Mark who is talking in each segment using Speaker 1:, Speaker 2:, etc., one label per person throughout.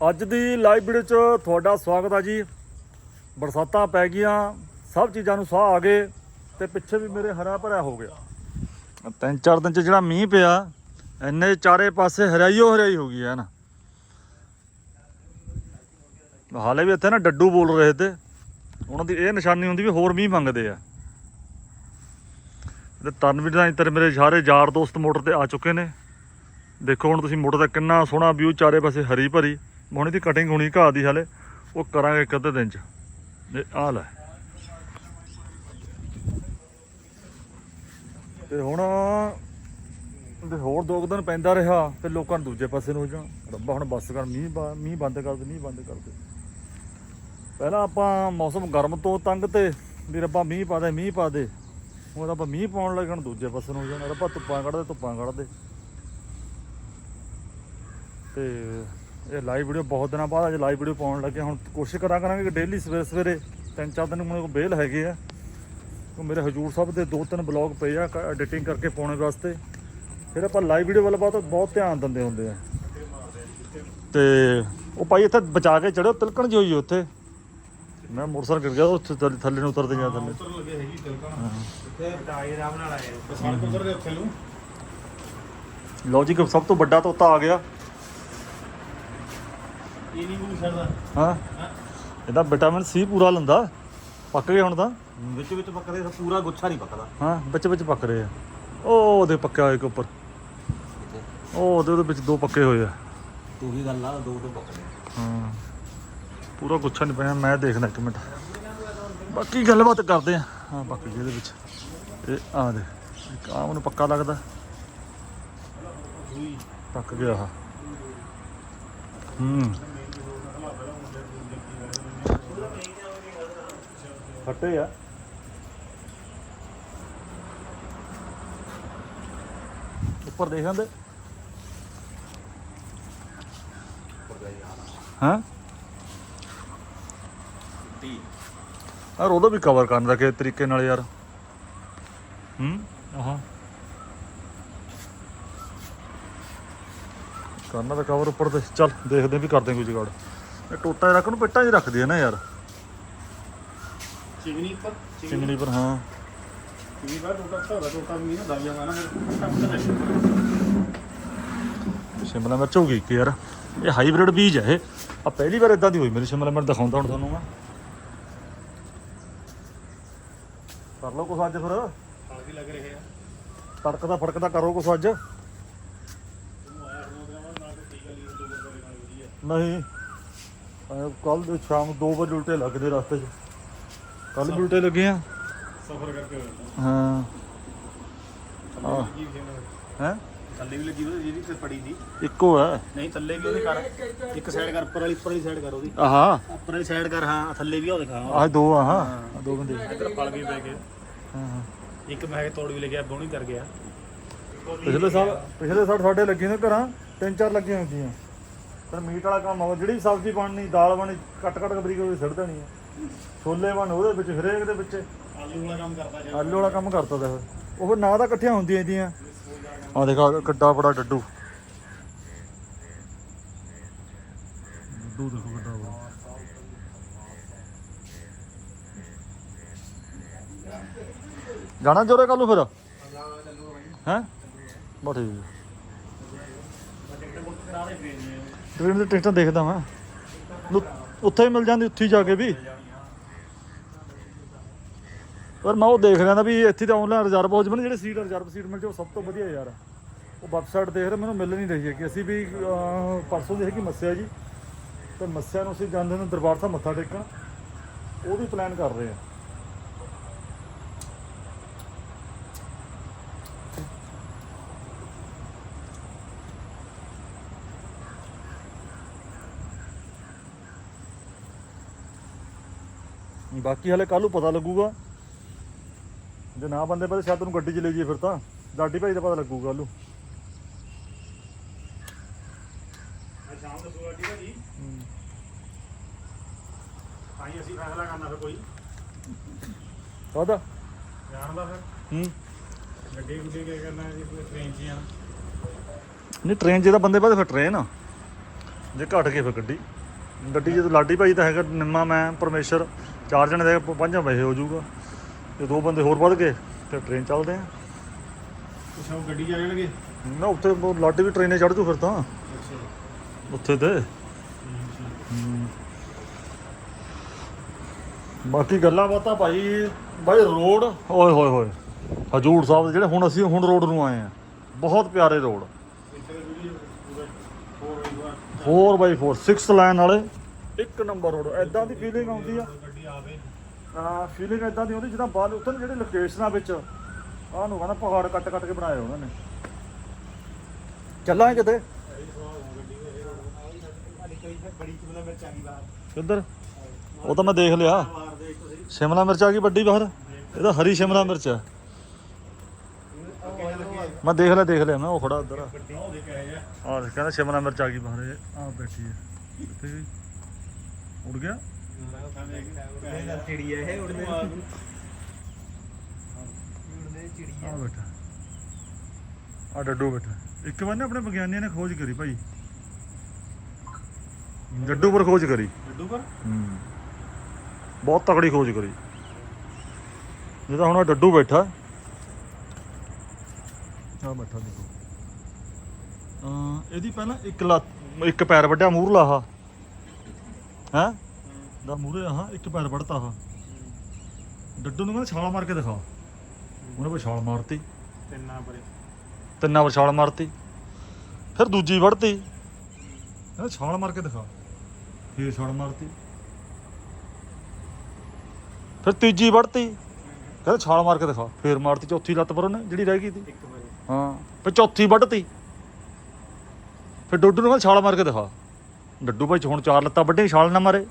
Speaker 1: ਅੱਜ ਦੀ live video 'ਚ ਤੁਹਾਡਾ ਸਵਾਗਤ ਆ ਜੀ। ਬਰਸਾਤਾਂ ਪੈ ਗਈਆਂ, ਸਭ ਚੀਜ਼ਾਂ ਨੂੰ ਸਾਹ ਆ ਗਏ ਤੇ ਪਿੱਛੇ ਵੀ ਮੇਰੇ ਹਰਾ ਭਰਿਆ ਹੋ ਗਿਆ। ਤਿੰਨ ਚਾਰ ਦਿਨ 'ਚ ਜਿਹੜਾ ਮੀਂਹ ਪਿਆ, ਇੰਨੇ ਚਾਰੇ ਪਾਸੇ ਹਰਿਆਈਓ ਹਰਿਆਈ ਹੋ ਗਈ ਹੈ ਨਾ। ਹਾਲੇ ਵੀ ਇੱਥੇ ਨਾ ਡੱਡੂ ਬੋਲ ਰਹੇ ਤੇ, ਉਹਨਾਂ ਦੀ ਇਹ ਨਿਸ਼ਾਨੀ ਹੁੰਦੀ ਵੀ ਹੋਰ ਮੀਂਹ ਮੰਗਦੇ ਆ। ਤੇ ਤਨਵੀਰ ਦਾ ਇੱਧਰ ਮੇਰੇ ਸਾਰੇ ਯਾਰ ਦੋਸਤ ਮੋਟਰ ਤੇ ਆ ਚੁੱਕੇ ਨੇ। ਦੇਖੋ ਹੁਣ ਤੁਸੀਂ ਮੋਟਰ ਦਾ ਕਿੰਨਾ ਸੋਹਣਾ ਵਿਊ ਚਾਰੇ ਪਾਸੇ ਹਰੀ ਭਰੀ। ਹੁਣ ਦੀ ਕਟਿੰਗ ਹੋਣੀ ਘਾਹ ਦੀ ਹਾਲੇ, ਉਹ ਕਰਾਂਗੇ ਇੱਕ ਅੱਧੇ ਦਿਨ ਚ। ਇਹ ਆ ਲੈ। ਤੇ ਹੁਣ ਤੇ ਹੋਰ ਦੋ ਕੁ ਦਿਨ ਪੈਂਦਾ ਰਿਹਾ, ਤੇ ਲੋਕਾਂ ਨੂੰ ਦੂਜੇ ਪਾਸੇ ਨੂੰ ਹੋ ਜਾਣਾ। ਰੱਬਾ, ਹੁਣ ਬੱਸ ਕਰ, ਮੀਂਹ ਮੀਂਹ ਬੰਦ ਕਰ ਦੇ, ਮੀਂਹ ਬੰਦ ਕਰ ਦੇ। ਪਹਿਲਾਂ ਆਪਾਂ ਮੌਸਮ ਗਰਮ ਤੋਂ ਤੰਗ ਤੇ, ਵੀ ਰੱਬਾ ਮੀਂਹ ਪਾ ਦੇ, ਮੀਂਹ ਪਾ ਦੇ। ਹੁਣ ਆਪਾਂ ਮੀਂਹ ਪਾਉਣ ਲੱਗਣ ਦੂਜੇ ਪਾਸੇ ਨੂੰ ਹੋ ਜਾਣਾ। ਰੱਬਾ, ਧੁੱਪਾਂ ਕੱਢ ਦੇ, ਧੁੱਪਾਂ ਕੱਢ ਦੇ। ਤੇ ਇਹ ਲਾਈਵ ਵੀਡੀਓ ਬਹੁਤ ਦਿਨਾਂ ਬਾਅਦ ਅੱਜ ਲਾਈਵ ਵੀਡੀਓ ਪਾਉਣ ਲੱਗੇ ਹੁਣ ਕੋਸ਼ਿਸ਼ ਕਰਾਂ ਕਰਾਂਗੇ ਕਿ ਡੇਲੀ ਸਵੇਰੇ ਸਵੇਰੇ ਤਿੰਨ ਚਾਰ ਦਿਨ ਮੇਰੇ ਕੋਲ ਬੇਲ ਹੈਗੇ ਆ। ਉਹ ਮੇਰੇ ਹਜੂਰ ਸਾਹਿਬ ਦੇ ਦੋ ਤਿੰਨ ਬਲੌਗ ਪਏ ਆ ਐਡੀਟਿੰਗ ਕਰਕੇ ਪਾਉਣੇ ਵਾਸਤੇ। ਫਿਰ ਆਪਾਂ ਲਾਈਵ ਵੀਡੀਓ ਵੱਲ ਬਹੁਤ ਬਹੁਤ ਧਿਆਨ ਦਿੰਦੇ ਹੁੰਦੇ ਆ। ਤੇ ਉਹ ਭਾਈ ਇੱਥੇ ਬਚਾ ਕੇ ਚੜਿਓ ਤਿਲਕਣ ਜਿਹੀ ਹੋਈ ਉੱਥੇ। ਮੈਂ ਮੋਟਰਸਾਈਕਲ ਗਿਰ ਗਿਆ ਉੱਥੇ ਥੱਲੇ- ਨੂੰ ਉਤਰਦੇ ਜਾਂ ਥੱਲੇ।
Speaker 2: ਉੱਤਰ ਲੱਗੇ ਹੈਗੀ ਤਿਲਕਣ। ਨਾਲ ਆਏ ਉੱਥੇ ਨੂੰ
Speaker 1: ਸਭ ਤੋਂ ਵੱਡਾ ਤੋਤਾ ਆ ਗਿਆ।
Speaker 2: ਇਹ ਨਹੀਂ ਕੋਈ ਛੱਡਦਾ।
Speaker 1: ਹਾਂ। ਇਹਦਾ ਵਿਟਾਮਿਨ ਸੀ ਪੂਰਾ ਲੰਦਾ। ਪੱਕ ਗਿਆ ਹੁਣ ਤਾਂ।
Speaker 2: ਵਿੱਚ ਵਿੱਚ ਪੱਕਦੇ ਤਾਂ ਪੂਰਾ ਗੁੱਛਾ ਨਹੀਂ ਪੱਕਦਾ।
Speaker 1: ਹਾਂ ਵਿੱਚ ਵਿੱਚ ਪੱਕ ਰਹੇ ਆ। ਉਹ ਉਹਦੇ ਪੱਕਿਆ ਇੱਕ ਉੱਪਰ। ਉਹ ਉਹਦੇ ਉਹਦੇ ਵਿੱਚ ਦੋ ਪੱਕੇ ਹੋਏ ਆ।
Speaker 2: ਤੂੰ ਵੀ ਗੱਲ ਆ ਦੋ ਦੋ ਪੱਕਦੇ
Speaker 1: ਹਾਂ। ਪੂਰਾ ਗੁੱਛਾ ਨਹੀਂ ਪਿਆ ਮੈਂ ਦੇਖਦਾ ਇੱਕ ਮਿੰਟ। ਬਾਕੀ ਗੱਲਬਾਤ ਕਰਦੇ ਆ। ਹਾਂ ਬਾਕੀ ਇਹਦੇ ਵਿੱਚ। ਇਹ ਆ ਦੇ ਇੱਕ ਮੈਨੂੰ ਪੱਕਾ ਲੱਗਦਾ। ਪੱਕ ਗਿਆ ਆ ਹੂੰ। ਫੱਟੇ ਆ। ਉੱਪਰ ਦੇਖ ਜਾਂਦੇ ਹਾਂ?
Speaker 2: ਟੀ
Speaker 1: ਯਾਰ ਉਹਦਾ ਵੀ ਕਵਰ ਕਰਨ ਦਾ ਕਿਸੇ ਤਰੀਕੇ ਨਾਲ ਯਾਰ। ਹੂੰ? ਆਹਾਂ। ਕਰਨਾ ਤਾਂ ਕਵਰ ਉੱਪਰ ਤੇ ਚੱਲ ਦੇਖਦੇ ਵੀ ਕਰਦੇ ਕੋਈ ਜੁਗਾੜ। ਇਹ ਟੋਟਾ ਰੱਖ ਨੂੰ ਪਿੱਟਾਂ 'ਚ ਰੱਖਦੀ ਹੈ ਨਾ ਯਾਰ। ਚਿੰਗੜੀ ਪਰ ਹਾਂ।
Speaker 2: ਪਰ ਟੋਟਾ ਧੋਦਾ ਟੋਟਾ ਵੀ ਨਾ ਦਬ ਜਾਣਾ ਨਾ ਫਿਰ ਟੱਪ
Speaker 1: ਸ਼ਿਮਲਾ ਮਿਰਚ ਹੋ ਗਈ ਇੱਕ ਯਾਰ। ਇਹ ਹਾਈਬ੍ਰਿਡ ਬੀਜ ਹੈ ਇਹ। ਆ ਪਹਿਲੀ ਵਾਰ ਇਦਾਂ ਦੀ ਹੋਈ ਮੇਰੀ ਸ਼ਿਮਲਾ ਮਿਰਚ ਦਿਖਾਉਂਦਾ ਹੁਣ ਤੁਹਾਨੂੰ ਮੈਂ। ਕਰ ਲਓ ਕੁਛ ਅੱਜ ਫਿਰ।
Speaker 2: ਵੀ ਲੱਗ ਰਹੇ। ਆ
Speaker 1: ਤੜਕਦਾ ਫੜਕਦਾ ਕਰੋ ਕੁਛ ਅੱਜ।
Speaker 2: ਤੂੰ ਆਇਆ ਹੋ ਗਿਆ ਨਾਲ ਤੇ ਟੀਕਾ ਲੀਰ ਦੋ ਬਰਗਰ ਨਾਲ ਵਧੀਆ
Speaker 1: ਕੱਲ ਕੱਲ ਦੇ ਸ਼ਾਮ 2 ਵਜੇ ਉਲਟੇ ਲੱਗਦੇ ਰਸਤੇ 'ਚ। ਕੱਲ ਉਲਟੇ ਲੱਗੇ ਆ।
Speaker 2: ਸਫਰ ਕਰਕੇ
Speaker 1: ਹਾਂ। ਹਾਂ?
Speaker 2: ਥੱਲੇ ਵੀ ਲੱਗੀ ਉਹਦੀ ਜਿਹੜੀ ਤੇ ਪੜੀ ਦੀ
Speaker 1: ਇੱਕੋ ਹੈ
Speaker 2: ਨਹੀਂ ਥੱਲੇ ਵੀ ਉਹਦੇ ਕਰ ਇੱਕ ਸਾਈਡ ਕਰ ਉੱਪਰ ਵਾਲੀ ਉੱਪਰ ਵਾਲੀ ਸਾਈਡ ਕਰ ਉਹਦੀ।
Speaker 1: ਆਹਾ।
Speaker 2: ਉੱਪਰ ਵਾਲੀ ਸਾਈਡ ਕਰ ਹਾਂ ਥੱਲੇ ਵੀ ਉਹ ਦਿਖਾ
Speaker 1: ਆਹ ਦੋ ਆਹ ਦੋ ਬੰਦੇ।
Speaker 2: ਇੱਧਰ ਫਲ ਵੀ ਪੈ ਗਏ
Speaker 1: ਹਾਂ ਹਾਂ।
Speaker 2: ਇੱਕ ਮੈਂ ਕਿਹਾ ਤੋੜ ਵੀ ਲੱਗਿਆ ਬੋਣੀ ਕਰ ਗਿਆ।
Speaker 1: ਪਿਛਲੇ ਸਾਲ ਪਿਛਲੇ ਸਾਲ ਸਾਡੇ ਲੱਗੇ ਨੇ ਘਰਾਂ ਤਿੰਨ ਚਾਰ ਲੱਗੀਆਂ ਹੁੰਦੀਆਂ। ਪਰ ਮੀਟ ਵਾਲਾ ਕੰਮ ਹੋ ਜਿਹੜੀ ਸਬਜ਼ੀ ਬਣਨੀ ਦਾਲ ਬਣੀ ਕੱਟ ਕੱਟ ਕੇ ਬਰੀਕ ਬਰੀਕ ਸਿੱਟ ਦੇਣੀ ਹੈ ਛੋਲੇ ਬਣ ਉਹਦੇ ਵਿੱਚ ਹਰੇਕ ਦੇ ਵਿੱਚ।
Speaker 2: ਆਲੂ ਵਾਲਾ ਕੰਮ ਕਰਦਾ ਜਾ।
Speaker 1: ਆਲੂ ਵਾਲਾ ਕੰਮ ਕਰਤਾ ਦੇਖ ਉਹ ਫਿਰ ਨਾ ਤਾਂ ਇਕੱਠੀਆਂ ਹੁੰਦੀਆਂ ਇਹਦੀਆਂ ਆ ਦੇਖਾ ਕਿੱਡਾ ਬੜਾ ਡੱਡੂ। ਡੱਡੂ ਦੇਖੋ ਕਿੱਡਾ ਬੜਾ। ਜਾਣਾ ਜੋਰੇ ਕੱਲ ਫਿਰ? ਹੈ? ਬਾ ਠੀਕ। ਹੈ। ਟ੍ਰੇਨ ਦੀ ਟਿਕਟਾਂ ਦੇਖਦਾ ਮੈਂ ਉੱਥੇ ਹੀ ਮਿਲ ਜਾਂਦੀ ਉੱਥੇ ਹੀ ਜਾ ਕੇ ਵੀ। ਪਰ ਮੈਂ ਉਹ ਦੇਖ ਰਿਹਾ ਨਾ ਵੀ ਇੱਥੇ ਤਾਂ ਆਨਲਾਈਨ ਰਿਜ਼ਰਵ ਹੋ ਜਮਨ ਜਿਹੜੇ ਸੀਟ ਰਿਜ਼ਰਵ ਸੀਟ ਮਿਲ ਜੇ ਉਹ ਸਭ ਤੋਂ ਵਧੀਆ ਯਾਰ। ਉਹ ਵੈਬਸਾਈਟ ਦੇਖ ਰਿਹਾ, ਮੈਨੂੰ ਮਿਲ ਨਹੀਂ ਰਹੀ ਹੈ ਕਿ ਅਸੀਂ ਵੀ ਪਰਸੋਂ ਪਰਸੋਂ ਦੇਖੀ ਮੱਸਿਆ ਜੀ। ਤੇ ਮੱਸਿਆ ਨੂੰ ਅਸੀਂ ਜਾਂਦੇ ਨੇ ਦਰਬਾਰ ਸਾਹਿਬ ਮੱਥਾ ਟੇਕਣ। ਉਹ ਵੀ ਪਲਾਨ ਕਰ ਰਹੇ ਆ। ਬਾਕੀ ਹਲੇ ਕੱਲ ਨੂੰ ਪਤਾ ਲੱਗੂਗਾ। ਜੇ ਨਾ ਬੰਦੇ ਪਤਾ ਸ਼ਾਇਦ ਤੈਨੂੰ ਗੱਡੀ 'ਚ ਲੈ ਜਾਈਏ ਫਿਰ ਤਾਂ। ਲਾਡੀ ਭਾਈ ਦਾ ਪਤਾ ਲੱਗੂਗਾ ਕੱਲ ਨੂੰ।
Speaker 2: ਸ਼ਾਮ ਦਾ ਸੂਆ ਠੀਕ ਹੈ। ਜੀ ਆਈ ਅਸੀਂ ਫੈਸਲਾ ਕਰਨਾ ਫਿਰ ਕੋਈ।
Speaker 1: ਕਾਹਦਾ
Speaker 2: ਜਾਣ ਦਾ ਫਿਰ।
Speaker 1: ਹੂੰ।
Speaker 2: ਗੱਡੀ ਗੁੱਡੀ ਕੀ ਕਰਨਾ ਜੀ ਕੋਈ ਟ੍ਰੇਨ 'ਚ ਜਾਣਾ।
Speaker 1: ਨਹੀਂ ਟ੍ਰੇਨ 'ਚ ਤਾਂ ਬੰਦੇ ਬਾਅਦ ਫਿਰ ਟ੍ਰੇਨ ਜੇ ਘਟ ਗਏ ਫਿਰ ਗੱਡੀ। ਗੱਡੀ ਜਦੋਂ ਲਾਡੀ ਭਾਈ ਤਾਂ ਹੈਗਾ ਨਿੰਮਾ ਮੈਂ ਪਰਮੇਸ਼ਰ ਚਾਰ ਜਣੇ ਦੇ ਪੰਜਾਂ ਵਜੇ ਹੋ ਜਾਊਗਾ। ਜੇ ਦੋ ਬੰਦੇ ਹੋਰ ਵੱਧ ਗਏ ਫਿਰ ਟ੍ਰੇਨ ਚੱਲਦੇ ਆ।
Speaker 2: ਅੱਛਾ ਉਹ ਗੱਡੀ ਜਾ ਜਾਣਗੇ?
Speaker 1: ਨਾ ਉੱਥੇ ਉਹ ਲਾਡੀ ਵੀ ਟ੍ਰੇਨੇ ਚੜ ਜੂ ਫਿਰ ਤਾਂ।
Speaker 2: ਅੱਛਾ।
Speaker 1: ਉੱਥੇ ਤੇ। ਹਮ। ਬਾਕੀ ਗੱਲਾਂ ਬਾਤਾਂ ਭਾਈ ਭਾਈ ਰੋਡ। ਓਏ ਹੋਏ ਹੋਏ। ਹਜੂਰ ਸਾਹਿਬ ਦੇ ਜਿਹੜੇ ਹੁਣ ਅਸੀਂ ਹੁਣ ਰੋਡ ਨੂੰ ਆਏ ਆ। ਬਹੁਤ ਪਿਆਰੇ ਰੋਡ।
Speaker 2: ਇੱਥੇ ਦਾ ਵੀਡੀਓ ਪੂਰਾ 4 ਬਾਈ
Speaker 1: 4x4 6 ਲਾਈਨ ਵਾਲੇ। ਇੱਕ ਨੰਬਰ ਰੋਡ ਐਦਾਂ ਦੀ ਫੀਲਿੰਗ ਆਉਂਦੀ ਆ।
Speaker 2: ਗੱਡੀ ਆਵੇ।
Speaker 1: ਹਾਂ ਫੀਲਿੰਗ ਐਦਾਂ ਦੀ ਆਉਂਦੀ ਜਿੱਦਾਂ ਬਾਹਰ ਉੱਥੇ ਜਿਹੜੇ ਲੋਕੇਸ਼ਨਾਂ ਵਿੱਚ, ਆਹ ਨੂੰ ਕਹਿੰਦਾ ਪਹਾੜ ਕੱਟ ਕੱਟ ਕੇ ਬਣਾਏ ਉਹਨਾਂ ਨੇ। ਚੱਲਾਂਗੇ ਕਿਤੇ? ਕਿੱਧਰ? ਉਹ ਤਾਂ ਮੈਂ ਦੇਖ ਲਿਆ। ਸ਼ਿਮਲਾ ਮਿਰਚ ਆ ਗਈ ਵੱਡੀ ਬਾਹਰ। ਇਹ ਹਰੀ ਸ਼ਿਮਲਾ ਮਿਰਚ ਆ। ਮੈਂ ਦੇਖ ਲਿਆ ਦੇਖ ਲਿਆ, ਮੈਂ ਉਹ ਖੜਾ ਉਧਰ
Speaker 2: ਆ।
Speaker 1: ਕਹਿੰਦਾ ਸ਼ਿਮਲਾ ਮਿਰਚ ਆ ਗਈ ਬਾਹਰ, ਇਹ ਆ। ਬੈਠੀ ਹੈ ਕਿੱਥੇ ਗਈ ਉੜ ਗਿਆ
Speaker 3: ਚਿੜੀ ਹੈ ਇਹ ਉੜਦੇ
Speaker 1: ਆ ਬੈਠਾ ਆ ਡੱਡੂ ਬੈਠਾ। ਇੱਕ ਵਾਰ ਨਾ ਆਪਣੇ ਵਿਗਿਆਨੀਆਂ ਨੇ ਖੋਜ ਕਰੀ ਭਾਈ। ਡੱਡੂ ਪਰ ਖੋਜ ਕਰੀ।
Speaker 2: ਡੱਡੂ ਪਰ?
Speaker 1: ਹੂੰ। ਬਹੁਤ ਤਕੜੀ ਖੋਜ ਕਰੀ। ਜਿਹਦਾ ਹੁਣ ਆਹ ਡੱਡੂ ਬੈਠਾ। ਆ ਬੈਠਾ ਦੇਖੋ। ਅਹ ਇਹਦੀ ਪਹਿਲਾਂ ਇੱਕ ਲੱਤ ਇੱਕ ਪੈਰ ਵੱਢਿਆ ਮੂਹਰਲਾ ਆਹ। ਹੈ? ਦਾ ਮੂਹਰੇ ਆਹ ਇੱਕ ਪੈਰ ਵੱਢਤਾ ਆਹ। ਡੱਡੂ ਨੂੰ ਕਹਿੰਦਾ ਛਾਲ ਮਾਰ ਕੇ ਦਿਖਾ। ਉਹਨੇ ਕੋਈ ਛਾਲ ਮਾਰਤੀ।
Speaker 2: ਤਿੰਨਾਂ ਪਰੇ।
Speaker 1: ਤਿੰਨਾਂ ਵਾਰ ਛਾਲ ਮਾਰਤੀ। ਫਿਰ ਦੂਜੀ ਵੜਤੀ ਕਹਿੰਦਾ ਛਾਲ ਮਾਰ ਕੇ ਦਿਖਾ। ਫੇਰ ਛਾਲ ਮਾਰਤੀ। ਫਿਰ ਤੀਜੀ ਵੜਤੀ ਕਹਿੰਦਾ ਛਾਲ ਮਾਰ ਕੇ ਦਿਖਾ। ਫੇਰ ਮਾਰਤੀ। ਚੌਥੀ ਲੱਤ ਪਰ ਉਹਨੇ ਜਿਹੜੀ ਰਹਿ ਗਈ ਸੀ।
Speaker 2: ਇੱਕ
Speaker 1: ਹਾਂ ਫਿਰ ਚੌਥੀ ਵੱਢਤੀ। ਫਿਰ ਡੱਡੂ ਨੂੰ ਕਹਿੰਦਾ ਛਾਲ ਮਾਰ ਕੇ ਦਿਖਾ। ਡੱਡੂ ਭਾਈ 'ਚ ਹੁਣ ਚਾਰ ਲੱਤਾਂ ਵੱਢੀਆਂ ਛਾਲ ਨਾ ਮਾਰੇ।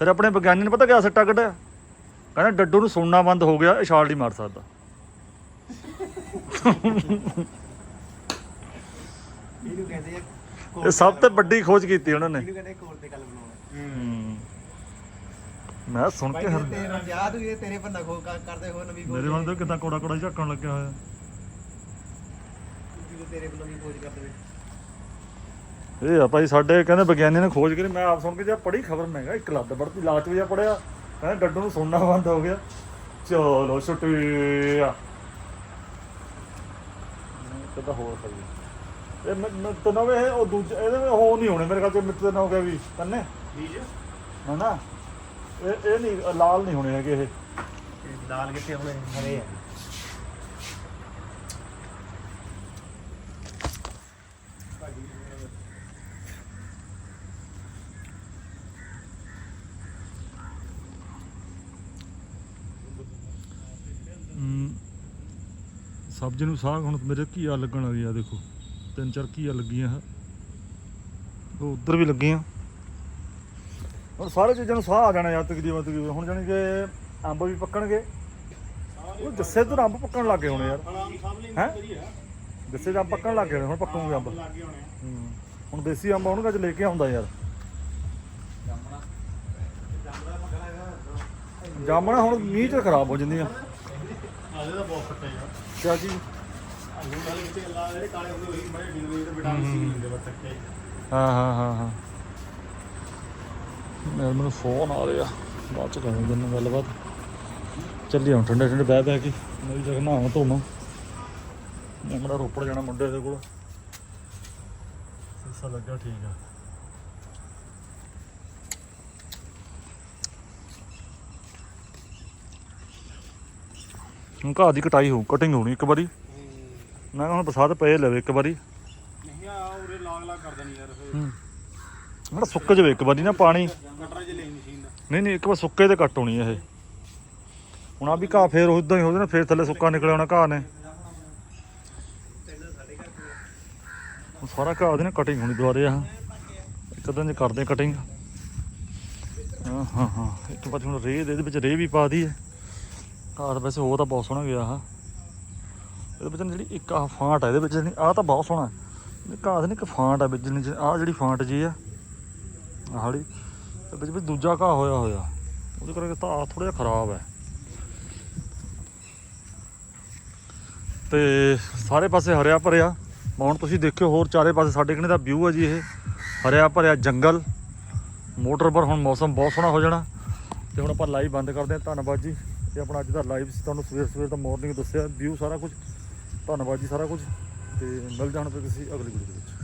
Speaker 1: ਫਿਰ ਆਪਣੇ ਵਿਗਿਆਨੀ ਨੇ ਪਤਾ ਕਿਆ ਸੱਟਾ ਕੱਢਿਆ? ਕਹਿੰਦਾ ਡੱਡੂ ਨੂੰ ਸੁਣਨਾ ਬੰਦ ਹੋ ਗਿਆ ਇਹ ਛਾਲ ਨਹੀਂ ਮਾਰ ਸਕਦਾ।
Speaker 3: ਇਹਨੂੰ ਕਹਿੰਦੇ ਆ
Speaker 1: ਇਹ ਸਭ ਤੋਂ ਵੱਡੀ ਖੋਜ ਕੀਤੀ ਉਹਨਾਂ ਨੇ।
Speaker 3: ਇਹਨੂੰ ਕਹਿੰਦੇ ਕੋਲ ਤੇ ਗੱਲ ਬਣਾਉਣਾ।
Speaker 1: ਹੂੰ। ਮੈਂ ਸੁਣ ਕੇ ਹਰ
Speaker 3: ਯਾਦ ਹੋਈ ਤੇਰੇ ਕਰਦੇ ਹੋ ਨਵੀਂ
Speaker 1: ਮੇਰੇ ਵੱਲ ਤੋਂ ਕਿਦਾਂ ਕੋੜਾ ਕੋੜਾ ਝਾਕਣ ਲੱਗਿਆ ਹੋਇਆ।
Speaker 3: ਤੇਰੇ ਵੱਲੋਂ ਵੀ ਖੋਜ ਕਰਦੇ
Speaker 1: ਇਹ ਆ ਭਾਈ ਸਾਡੇ ਕਹਿੰਦੇ ਵਿਗਿਆਨੀ ਨੇ ਖੋਜ ਕਰੀ ਮੈਂ ਆਪ ਸੁਣ ਕੇ ਜੇ ਪੜ੍ਹੀ ਖਬਰ ਮੈਂ ਕਿਹਾ ਇੱਕ ਲੱਤ ਵੜਤੀ ਲਾਚ ਵੀ ਆ ਪੜਿਆ ਕਹਿੰਦੇ ਡੱਡੂ ਨੂੰ ਸੁਣਨਾ ਬੰਦ ਹੋ ਗਿਆ। ਚਲੋ ਛੁੱਟੀ ਆ। ਹੋਰ ਸਹੀ ਇਹ ਮੈਂ ਮੈਂ ਤਾਂ ਨਵੇਂ ਇਹ ਉਹ ਦੂਜੇ ਇਹਦੇ ਉਹ ਨਹੀਂ ਹੋਣੇ ਮੇਰੇ ਖਿਆਲ ਚ ਮਿੱਟ ਨਾ ਹੋ ਗਿਆ ਵੀ ਕੰਨੇ?
Speaker 2: ਬੀਜ?
Speaker 1: ਹਨਾ? ਇਹ ਇਹ ਨਹੀਂ ਲਾਲ ਨਹੀਂ ਹੋਣੇ ਹੈਗੇ ਇਹ।
Speaker 3: ਦਾਲ ਕਿੱਥੇ ਹੋਣੇ? ਹਰੇ ਆ
Speaker 1: ਹਮ, ਸਬਜ਼ੀ ਨੂੰ ਸਾਗ ਹੁਣ ਮੇਰੇ ਘੀਆ ਲੱਗਣ ਲੱਗੀ ਆ ਦੇਖੋ। ਤਿੰਨ ਚਾਰ ਘੀਆ ਲੱਗੀਆਂ ਆ। ਉਹ ਉਧਰ ਵੀ ਲੱਗੀਆਂ। ਹੁਣ ਸਾਰੇ ਚੀਜ਼ਾਂ ਨੂੰ ਸਾਹ ਆ ਜਾਣਾ ਯਾਰ ਤਕਰੀਬਨ ਤਕਰੀਬਨ। ਹੁਣ ਜਾਣੀ ਕਿ ਅੰਬ ਵੀ ਪੱਕਣਗੇ। ਉਹ ਜੱਸੇ ਤੋਂ ਅੰਬ ਪੱਕਣ ਲੱਗ ਹੋਣੇ ਯਾਰ।
Speaker 2: ਆਮ
Speaker 1: ਜੱਸੇ ਦੇ ਪੱਕਣ ਲੱਗ ਗਏ ਹੁਣ ਪੱਕੂਗੇ ਅੰਬ।
Speaker 2: ਹੁਣ
Speaker 1: ਦੇਸੀ ਅੰਬ ਆਉਣਗੇ ਅੱਜ ਲੈ ਕੇ ਆਉਂਦਾ ਯਾਰ। ਜਾਮਣਾ ਹੁਣ ਮੀਂਹ ਚ ਖਰਾਬ ਹੋ ਜਾਂਦੀਆਂ।
Speaker 2: ਆਲੇ ਦਾ ਬਹੁਤ ਫੱਟੇ ਆ।
Speaker 1: ਕਿਆ ਚੀਜ਼ ਹਾਂ ਹਾਂ ਹਾਂ ਹਾਂ। ਮੇਰੇ ਮੈਨੂੰ ਫੋਨ ਆ ਰਿਹਾ। ਬਾਅਦ ਚ ਕਰਾਂਗੇ ਜਨ ਗੱਲਬਾਤ। ਚੱਲੀ ਹੁਣ, ਠੰਡੇ ਠੰਡੇ ਬਹਿ ਬਹਿ ਕੇ। ਮੇਰੀ ਜਗ੍ਹਾ ਨਹਾਵਾਂ ਧੋਵਾਂ ਮੈਂ ਮੇਰਾ ਰੋਪੜ ਜਾਣਾ ਮੁੰਡੇ ਦੇ ਕੋਲ। ਸੀਸਾ ਲੱਗਾ ਠੀਕ ਆ। ਹੁਣ ਘਾਹ ਦੀ ਕਟਾਈ ਹੋਊ ਕਟਿੰਗ ਹੋਣੀ ਇੱਕ ਵਾਰੀ। ਮੈਂ ਹੁਣ ਬਸਾਤ ਪਏ ਲਵੇ ਇੱਕ ਵਾਰੀ।
Speaker 2: ਨਹੀਂ ਆ ਉਰੇ ਲਾਗ ਲਾਗ ਕਰ ਦੇਣੀ ਯਾਰ ਫਿਰ।
Speaker 1: ਹੂੰ। ਜਿਹੜਾ ਸੁੱਕ ਜਵੇ ਇੱਕ ਵਾਰੀ ਨਾ ਪਾਣੀ।
Speaker 2: ਕਟਰ ਜੇ ਲਈ ਮਸ਼ੀਨ ਦਾ
Speaker 1: ਨਹੀਂ ਨਹੀਂ ਇੱਕ ਵਾਰ ਸੁੱਕੇ ਤੇ ਕੱਟ ਹੋਣੀ ਇਹ। ਹੁਣ ਆ ਵੀ ਘਾਹ ਫੇਰ ਉਦਾਂ ਹੀ ਹੋ ਜਾਣਾ ਫੇਰ ਥੱਲੇ ਸੁੱਕਾ ਨਿਕਲਿਆ ਹੋਣਾ ਘਾਹ ਨੇ। ਸਾਰਾ ਘਾਹ ਦੇ ਨਾ ਕਟਿੰਗ ਹੋਣੀ ਦੁਬਾਰੇ ਆ। ਇੱਕ ਦਿਨ ਜੇ ਕਰਦੇ ਕਟਿੰਗ ਹਾਂ ਹਾਂ ਹਾਂ। ਇੱਕ ਵਾਰ ਹੁਣ ਰੇਹ ਦੇ ਇਹਦੇ ਵਿੱਚ ਰੇਹ ਵੀ ਪਾ ਦੀ ਹੈ ਵੈਸੇ ਉਹ ਤਾਂ ਬਹੁਤ ਸੋਹਣਾ ਗਿਆ ਆ ਇਹਦੇ ਵਿੱਚ ਜਿਹੜੀ ਇੱਕ ਆ ਫਾਂਟ ਆ, ਇਹਦੇ ਵਿੱਚ ਜਿਹੜੀ ਆਹ ਤਾਂ ਬਹੁਤ ਸੋਹਣਾ ਘਾਹ ਦੇ ਨਾ ਇੱਕ ਫਾਂਟ ਆ ਵਿੱਚ, ਜਿਹੜੀ ਆਹ ਜਿਹੜੀ ਫਾਂਟ ਜੀ ਆ, ਆਹ ਤੇ ਵਿੱਚ ਵਿੱਚ ਦੂਜਾ ਘਾਹ ਹੋਇਆ ਹੋਇਆ। ਉਹਦੇ ਕਰਕੇ ਤਾਂ ਥੋੜਾ ਜਿਹਾ ਖਰਾਬ ਹੈ। ਤੇ ਸਾਰੇ ਪਾਸੇ ਹਰਿਆ ਭਰਿਆ। ਹੁਣ ਤੁਸੀਂ ਦੇਖਿਓ ਹੋਰ ਚਾਰੇ ਪਾਸੇ, ਸਾਡੇ ਕਿਨੇ ਦਾ ਵਿਊ ਹੈ ਜੀ ਇਹ। ਹਰਿਆ ਭਰਿਆ ਜੰਗਲ। ਮੋਟਰ ਪਰ ਹੁਣ ਮੌਸਮ ਬਹੁਤ ਸੋਹਣਾ ਹੋ ਜਾਣਾ। ਤੇ ਹੁਣ ਆਪਾਂ ਲਾਈਵ ਬੰਦ ਕਰਦੇ ਹਾਂ। ਧੰਨਵਾਦ ਜੀ। ਇਹ ਆਪਣਾ ਅੱਜ ਦਾ ਲਾਈਵ ਸੀ, ਤੁਹਾਨੂੰ ਸਵੇਰ ਸਵੇਰ ਦਾ ਮਾਰਨਿੰਗ ਦੱਸਿਆ ਵਿਊ ਸਾਰਾ ਕੁਝ। ਧੰਨਵਾਦ ਜੀ ਸਾਰਾ ਕੁਝ, ਤੇ ਮਿਲ ਜਾਣ ਫਿਰ ਤੁਸੀਂ ਅਗਲੀ ਵੀਡੀਓ ਦੇ ਵਿੱਚ।